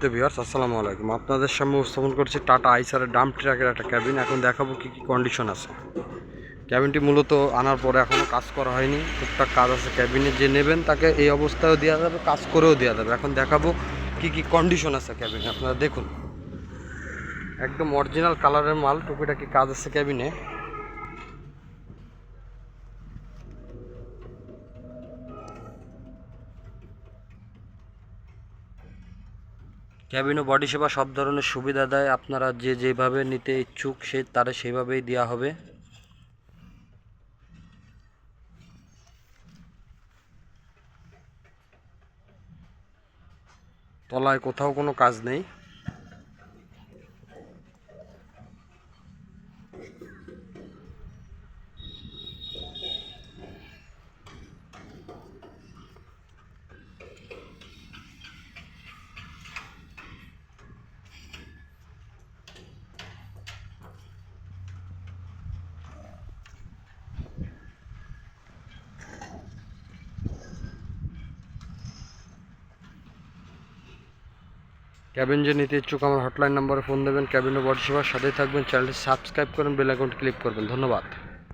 সুপ্রিয় ভিউয়ার্স, আসসালামু আলাইকুম। আপনাদের সামনে উপস্থাপন করছি টাটা আইসারের ডাম্প ট্রাকের একটা ক্যাবিন এখন দেখাবো কী কী কন্ডিশন আছে। ক্যাবিনটি মূলত আনার পরে এখনও কাজ করা হয়নি। টুকটাক কাজ আছে ক্যাবিনে যে নেবেন তাকে এই অবস্থায়ও দেওয়া যাবে, কাজ করেও দেওয়া যাবে। এখন দেখাবো কী কী কন্ডিশন আছে ক্যাবিনে আপনারা দেখুন। একদম অরিজিনাল কালারের মাল টুপিটাকি কাজ আছে ক্যাবিনে ক্যাবিন ও বডি সেবা সব ধরনের সুবিধা দেয়। আপনারা যে যেভাবে নিতে ইচ্ছুক, সে তারা সেইভাবেই দেওয়া হবে। তলায় কোথাও কোনো কাজ নেই। ক্যাবিন যে নিতে ইচ্ছুক আমার হটলাইন নম্বরে ফোন দেবেন, ক্যাবিনে বডি সেবার সাথেই থাকবেন। চ্যানেলটি সাবস্ক্রাইব করুন, বেল আইকনটি ক্লিক করবেন। ধন্যবাদ।